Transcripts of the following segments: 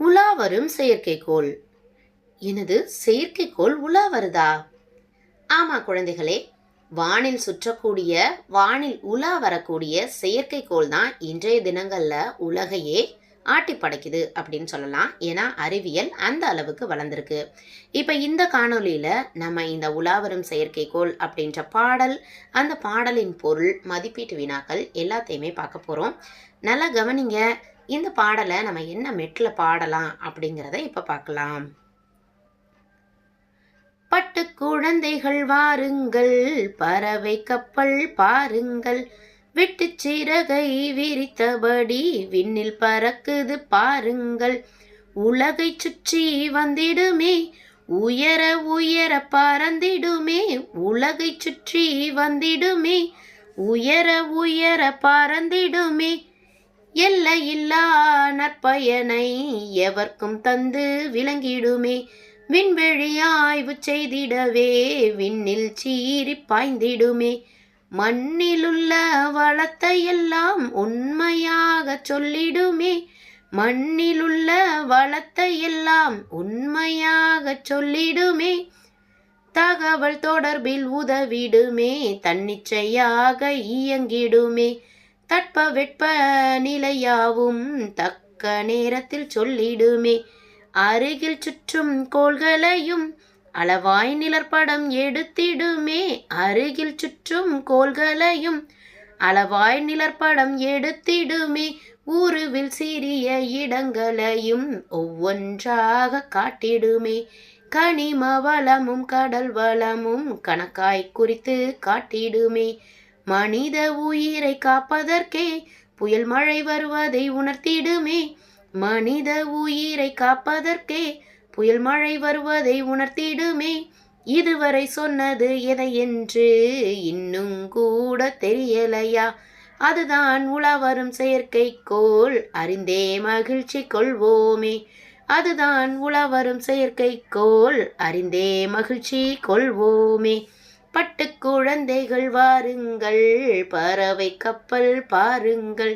உலா வரும் செயற்கைக்கோள். எனது செயற்கைக்கோள் உலா வருதா ஆமா குழந்தைகளே வானில் சுற்றக்கூடிய வானில் உலா வரக்கூடிய செயற்கைக்கோள் தான் இன்றைய தினங்களில் உலகையே ஆட்டி படைக்குது அப்படின்னு சொல்லலாம். ஏன்னா அறிவியல் அந்த அளவுக்கு வளர்ந்துருக்கு. இப்போ இந்த காணொலியில் நம்ம இந்த உலாவரும் செயற்கைக்கோள் அப்படின்ற பாடல் அந்த பாடலின் பொருள் மதிப்பீட்டு வினாக்கள் எல்லாத்தையுமே பார்க்க போகிறோம் நல்லா கவனிங்க. இந்த பாடலை நம்ம என்ன மெட்டில் பாடலாம் அப்படிங்கிறத இப்போ பார்க்கலாம் பட்டு குழந்தைகள் வாருங்கள் பறவை கப்பல் பாருங்கள் விட்டு சிறகை விரித்தபடி விண்ணில் பறக்குது பாருங்கள். உலகை சுற்றி வந்திடுமே உயர உயர பறந்திடுமே உலகை சுற்றி வந்திடுமே உயர உயர பறந்திடுமே எல்லையில்லா நற்பயனை எவர்க்கும் தந்து விளங்கிடுமே. விண்வெளி ஆய்வு செய்திடவே விண்ணில் சீறி பாய்ந்திடுமே. மண்ணிலுள்ள வளத்தை எல்லாம் உண்மையாக சொல்லிடுமே. மண்ணிலுள்ள வளத்தை எல்லாம் உண்மையாக சொல்லிடுமே. தகவல் தொடர்பில் உதவிடுமே தன்னிச்சையாக இயங்கிடுமே. தட்ப வெட்ப நிலையாவும் தக்க நேரத்தில் சொல்லிடுமே. அருகில் சுற்றும் கோள்களையும் அளவாய் நிலற்படம் எடுத்திடுமே. அருகில் சுற்றும் கோள்களையும் அளவாய் நிலற்படம் எடுத்திடுமே. ஊருவில் சிறிய இடங்களையும் ஒவ்வொன்றாக காட்டிடுமே. கனிம வளமும் கடல் வளமும் கணக்காய் குறித்து காட்டிடுமே. மனித உயிரை காப்பதற்கே புயல் மழை வருவதை உணர்த்திடுமே. மனித உயிரை காப்பதற்கே புயல் மழை வருவதை உணர்த்திடுமே. இதுவரை சொன்னது எதை என்று இன்னும் கூட தெரியலையா? அதுதான் உலவரும் செயற்கைக்கோள். அறிந்தே மகிழ்ச்சி கொள்வோமே. அதுதான் உலவரும் செயற்கைக்கோள். அறிந்தே மகிழ்ச்சி கொள்வோமே. பட்டு குழந்தைகள் வாருங்கள் பறவை கப்பல் பாருங்கள்.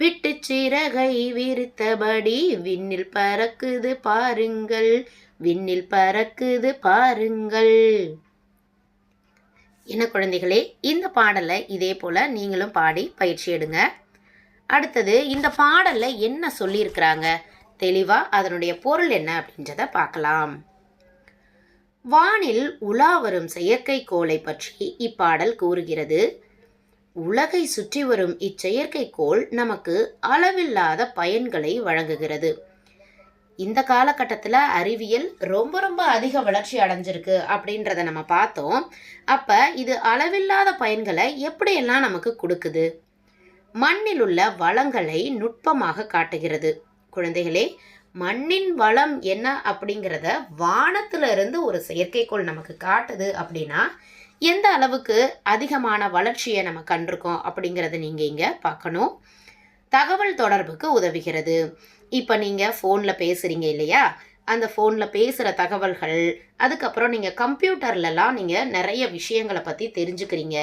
விட்டு சிறகை விரித்தபடி விண்ணில் பறக்குது பாருங்கள் விண்ணில் பறக்குது பாருங்கள். என்ன குழந்தைகளே இந்த பாடலை இதே போல நீங்களும் பாடி பயிற்சி எடுங்க. அடுத்தது இந்த பாடலில் என்ன சொல்லியிருக்கிறாங்க? தெளிவாக அதனுடைய பொருள் என்ன அப்படின்றத பார்க்கலாம். வானில் உலா வரும் செயற்கைக்கோளை பற்றி இப்பாடல் கூறுகிறது. உலகை சுற்றி வரும் இச்செயற்கைக்கோள் நமக்கு அளவில்லாத பயன்களை வழங்குகிறது. இந்த காலகட்டத்தில் அறிவியல் ரொம்ப ரொம்ப அதிக வளர்ச்சி அடைஞ்சிருக்கு அப்படின்றத நம்ம பார்த்தோம். அப்போ இது அளவில்லாத பயன்களை எப்படியெல்லாம் நமக்கு கொடுக்குது? மண்ணில் உள்ள வளங்களை நுட்பமாக காட்டுகிறது. குழந்தைகளே மண்ணின் வளம் என்ன அப்படிங்கிறத வானத்திலிருந்து ஒரு செயற்கைக்கோள் நமக்கு காட்டுது அப்படின்னா எந்த அளவுக்கு அதிகமான வளர்ச்சியை நம்ம கண்டிருக்கோம் அப்படிங்கிறத நீங்கள் இங்கே பார்க்கணும். தகவல் தொடர்புக்கு உதவுகிறது. இப்போ நீங்கள் ஃபோனில் பேசுகிறீங்க இல்லையா? அந்த ஃபோனில் பேசுகிற தகவல்கள் அதுக்கப்புறம் நீங்கள் கம்ப்யூட்டர்லலாம் நீங்கள் நிறைய விஷயங்களை பற்றி தெரிஞ்சுக்கிறீங்க.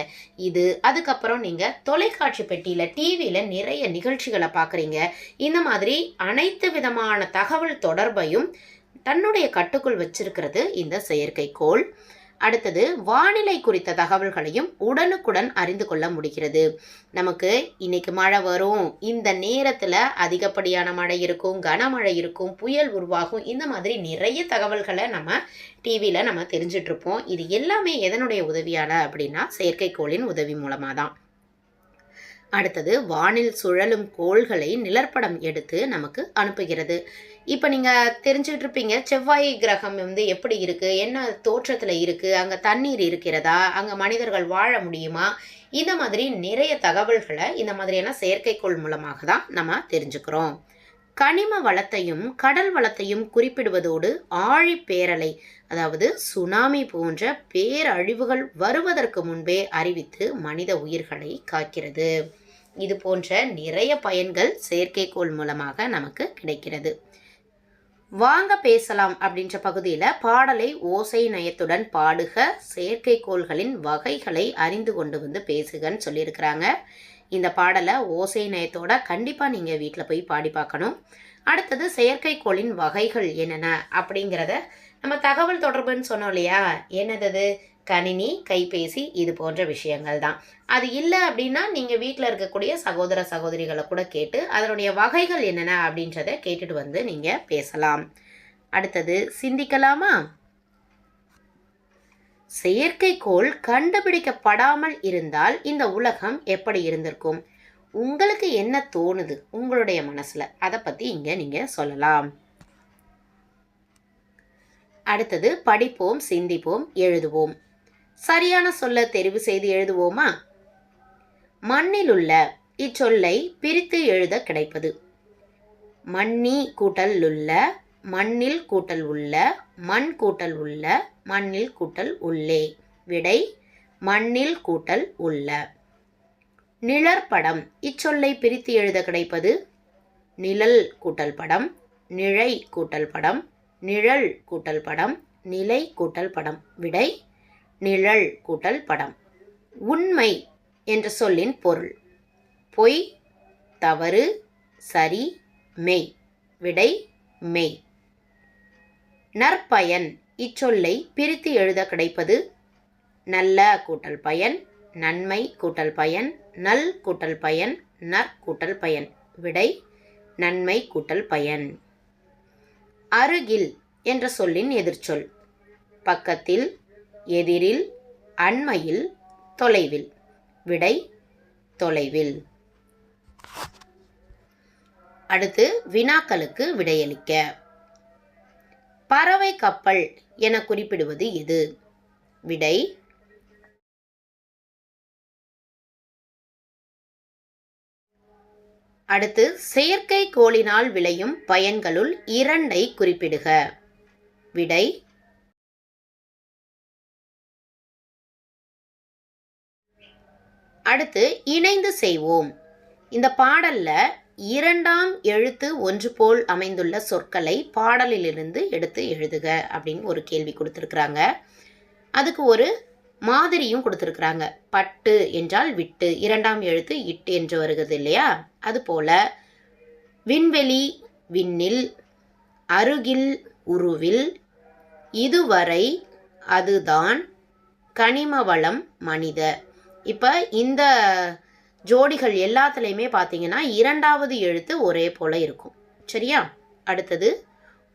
இது அதுக்கப்புறம் நீங்கள் தொலைக்காட்சி பெட்டியில் டிவியில் நிறைய நிகழ்ச்சிகளை பார்க்குறீங்க இந்த மாதிரி அனைத்து விதமான தகவல் தொடர்பையும் தன்னுடைய கட்டுக்குள் வச்சிருக்கிறது இந்த செயற்கைக்கோள். அடுத்தது வானிலை குறித்த தகவல்களையும் உடனுக்குடன் அறிந்து கொள்ள முடிகிறது. நமக்கு இன்னைக்கு மழை வரும். இந்த நேரத்தில் அதிகப்படியான மழை இருக்கும் கனமழை இருக்கும் புயல் உருவாகும் இந்த மாதிரி நிறைய தகவல்களை நம்ம டிவியில் நம்ம தெரிஞ்சிட்ருப்போம் இது எல்லாமே எதனுடைய உதவியால் அப்படின்னா செயற்கைக்கோளின் உதவி மூலமாக தான் அடுத்தது வானில் சுழலும் கோள்களை நிலப்படம் எடுத்து நமக்கு அனுப்புகிறது. இப்போ நீங்கள் தெரிஞ்சுட்டு இருப்பீங்க செவ்வாய் கிரகம் வந்து எப்படி இருக்குது என்ன தோற்றத்தில் இருக்குது அங்கே தண்ணீர் இருக்கிறதா அங்கே மனிதர்கள் வாழ முடியுமா இந்த மாதிரி நிறைய தகவல்களை இந்த மாதிரியான செயற்கைக்கோள் மூலமாக தான் நம்ம தெரிஞ்சுக்கிறோம். கனிம வளத்தையும் கடல் வளத்தையும் குறிப்பிடுவதோடு ஆழி பேரலை அதாவது சுனாமி போன்ற பேரழிவுகள் வருவதற்கு முன்பே அறிவித்து மனித உயிர்களை காக்கிறது. இது போன்ற நிறைய பயன்கள் செயற்கைக்கோள் மூலமாக நமக்கு கிடைக்கிறது. வாங்க பேசலாம் அப்படின்ற பகுதியில் பாடலை ஓசை நயத்துடன் பாடுக செயற்கைக்கோள்களின் வகைகளை அறிந்து கொண்டு வந்து பேசுகன்னு சொல்லியிருக்கிறாங்க. இந்த பாடலை ஓசை நயத்தோட கண்டிப்பாக நீங்கள் வீட்டில் போய் பாடி பார்க்கணும். அடுத்தது செயற்கைக்கோளின் வகைகள் என்னென்ன அப்படிங்கிறத நம்ம தகவல் தொடர்புன்னு சொன்னோம் இல்லையா? என்னது கணினி கைபேசி இது போன்ற விஷயங்கள் தான். அது இல்லை அப்படின்னா நீங்கள் வீட்டில் இருக்கக்கூடிய சகோதர சகோதரிகளை கூட கேட்டு அதனுடைய வகைகள் என்னென்ன அப்படின்றத கேட்டுட்டு வந்து நீங்கள் பேசலாம். அடுத்தது சிந்திக்கலாமா? செயற்கைக்கோள் கண்டுபிடிக்கப்படாமல் இருந்தால் இந்த உலகம் எப்படி இருந்திருக்கும்? உங்களுக்கு என்ன தோணுது? உங்களுடைய மனசில். அதை பற்றி இங்கே நீங்கள் சொல்லலாம். அடுத்தது படிப்போம் சிந்திப்போம் எழுதுவோம். சரியான சொல்ல தெரிவு செய்து எழுதுவோமா? மண்ணில் உள்ள இச்சொல்லை பிரித்து எழுத கிடைப்பது. மண்ணி கூட்டல் உள்ள மண்ணில் கூட்டல் உள்ள மண் கூட்டல் உள்ள மண்ணில் கூட்டல் உள்ளே. விடை மண்ணில் கூட்டல் உள்ள. நிழற்படம் இச்சொல்லை பிரித்து எழுத கிடைப்பது? நிழல் கூட்டல் படம் நிழை கூட்டல் படம் நிழல் கூட்டல் படம் நிலை கூட்டல் படம். விடை நிழல் கூட்டல் படம். உண்மை என்ற சொல்லின் பொருள். பொய் தவறு சரி மெய். விடை மெய். நற்பயன். இச்சொல்லை பிரித்து எழுத கிடைப்பது நல்ல கூட்டல் பயன் நன்மை கூட்டல் பயன் நல் கூட்டல் பயன் நற்கூட்டல் பயன். விடை நன்மை கூட்டல் பயன். அருகில் என்ற சொல்லின் எதிர்ச்சொல். பக்கத்தில் எதிரில் அண்மையில் தொலைவில். விடை தொலைவில். அடுத்து வினாக்களுக்கு விடையளிக்க. பறவை கப்பல் என குறிப்பிடுவது எது விடை அடுத்து செயற்கை கோளினால் விளையும் பயன்களுள் இரண்டை குறிப்பிடுக. விடை அடுத்து இணைந்து செய்வோம். இந்த பாடல்ல இரண்டாம் எழுத்து ஒன்று போல் அமைந்துள்ள சொற்களை பாடலிலிருந்து எடுத்து எழுதுக அப்படின்னு ஒரு கேள்வி கொடுத்துருக்குறாங்க. அதுக்கு ஒரு மாதிரியும் கொடுத்துருக்குறாங்க. பட்டு என்றால் விட்டு. இரண்டாம் எழுத்து இட்டு என்று வருகிறது இல்லையா? அதுபோல விண்வெளி விண்ணில் அருகில் உருவில் இதுவரை அதுதான் கனிம வளம் மனித. இப்போ இந்த ஜோடிகள் எல்லாத்துலேயுமே பார்த்தீங்கன்னா இரண்டாவது எழுத்து ஒரே போல இருக்கும். சரியா? அடுத்தது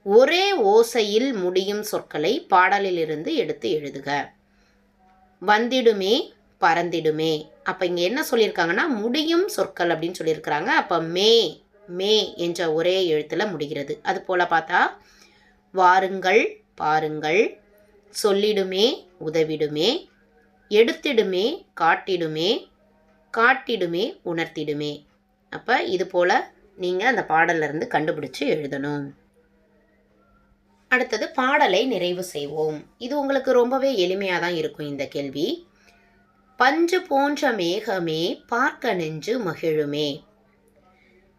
ஒரே ஓசையில் முடியும் சொற்களை பாடலிலிருந்து எடுத்து எழுதுக. வந்திடுமே பறந்திடுமே. அப்போ இங்கே என்ன சொல்லியிருக்காங்கன்னா முடியும் சொற்கள் அப்படின்னு சொல்லியிருக்கிறாங்க. அப்போ மே மே என்ற ஒரே எழுத்தில் முடிகிறது. அது போல் பார்த்தா வாருங்கள் பாருங்கள். சொல்லிடுமே உதவிடுமே. எடுத்திடுமே காட்டிடுமே. காட்டிடுமே உணர்த்திடுமே. அப்போ இது போல் நீங்கள் அந்த பாடலிருந்து இருந்து கண்டுபிடிச்சு எழுதணும். அடுத்தது பாடலை நிறைவு செய்வோம். இது உங்களுக்கு ரொம்பவே எளிமையாக தான் இருக்கும் இந்த கேள்வி. பஞ்சு போன்ற மேகமே பார்க்க நெஞ்சு மகிழுமே.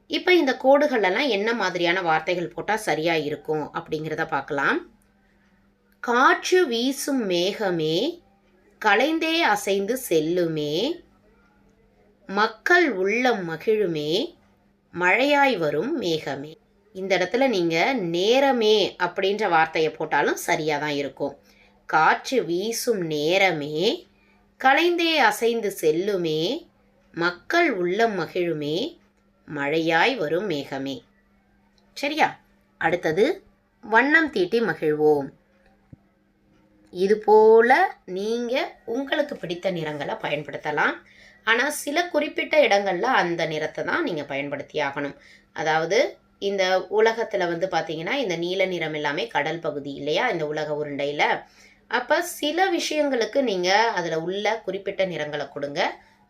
இப்போ இந்த கோடுகளெல்லாம் என்ன மாதிரியான வார்த்தைகள் போட்டால் சரியாக இருக்கும் அப்படிங்கிறத பார்க்கலாம். காற்று வீசும் மேகமே கலைந்தே அசைந்து செல்லுமே. மக்கள் உள்ளம் மகிழுமே மழையாய் வரும் மேகமே. இந்த இடத்துல நீங்கள் நேரமே அப்படின்ற வார்த்தையை போட்டாலும் சரியாக தான் இருக்கும். காற்று வீசும் நேரமே கலைந்தே அசைந்து செல்லுமே மக்கள் உள்ளம் மகிழுமே மழையாய் வரும் மேகமே. சரியா? அடுத்தது வண்ணம் தீட்டி மகிழ்வோம். இதுபோல் நீங்கள் உங்களுக்கு பிடித்த நிறங்களை பயன்படுத்தலாம். ஆனால் சில குறிப்பிட்ட இடங்களில் அந்த நிறத்தை தான் நீங்கள் பயன்படுத்தி ஆகணும். அதாவது இந்த உலகத்தில் வந்து பார்த்தீங்கன்னா இந்த நீல நிறம் எல்லாமே கடல் பகுதி இல்லையா? இந்த உலக உருண்டையில். அப்போ சில விஷயங்களுக்கு நீங்கள் அதில் உள்ள குறிப்பிட்ட நிறங்களை கொடுங்க.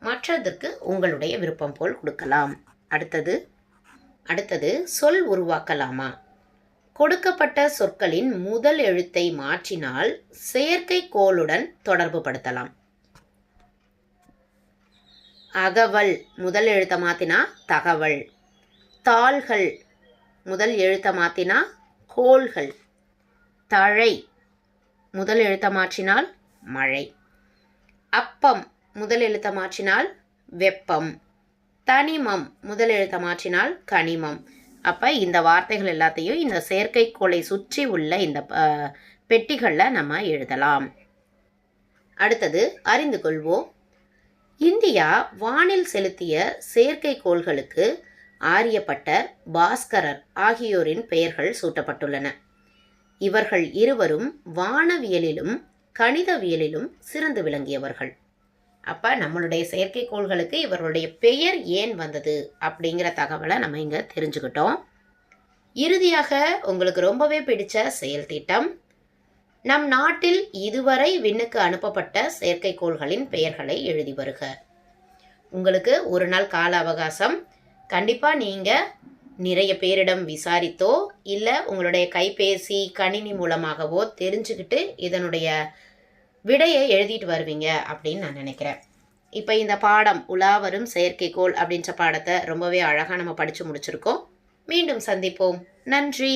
மற்றதற்கு உங்களுடைய விருப்பம் போல் கொடுக்கலாம். அடுத்தது அடுத்தது சொல் உருவாக்கலாமா? கொடுக்கப்பட்ட சொற்களின் முதல் எழுத்தை மாற்றினால் செயற்கைக்கோளுடன் தொடர்பு படுத்தலாம் அகவல் முதல் எழுத்தை மாற்றினா தகவல். தாள்கள் முதல் எழுத்தை மாற்றினா கோள்கள். தழை முதல் எழுத்தை மாற்றினால் மழை. அப்பம் முதல் எழுத்தை மாற்றினால் வெப்பம். தனிமம் முதல் எழுத்தை மாற்றினால் கனிமம். அப்போ இந்த வார்த்தைகள் எல்லாத்தையும் இந்த செயற்கைக்கோளை சுற்றி உள்ள இந்த பெட்டிகளில் நம்ம எழுதலாம். அடுத்தது அறிந்து கொள்வோம். இந்தியா வானில் செலுத்திய செயற்கைக்கோள்களுக்கு ஆரியப்பட்டர் பாஸ்கரர் ஆகியோரின் பெயர்கள் சூட்டப்பட்டுள்ளன. இவர்கள் இருவரும் வானவியலிலும் கணிதவியலிலும் சிறந்து விளங்கியவர்கள். அப்போ நம்மளுடைய செயற்கைக்கோள்களுக்கு இவர்களுடைய பெயர் ஏன் வந்தது அப்படிங்கிற தகவலை நம்ம இங்கே தெரிஞ்சுக்கிட்டோம். இறுதியாக உங்களுக்கு ரொம்பவே பிடிச்ச செயல் திட்டம் நம் நாட்டில் இதுவரை விண்ணுக்கு அனுப்பப்பட்ட செயற்கைக்கோள்களின் பெயர்களை எழுதி வருக. உங்களுக்கு ஒரு நாள் கால அவகாசம். கண்டிப்பாக நீங்கள் நிறைய பேரிடம் விசாரித்தோ இல்லை உங்களுடைய கைபேசி கணினி மூலமாகவோ தெரிஞ்சுக்கிட்டு இதனுடைய விடையை எழுதிட்டு வருவீங்க அப்படின்னு நான் நினைக்கிறேன். இப்போ இந்த பாடம் உலாவரும் செயற்கைக்கோள் அப்படின்ற பாடத்தை ரொம்பவே அழகாக நம்ம படித்து முடிச்சிருக்கோம். மீண்டும் சந்திப்போம். நன்றி.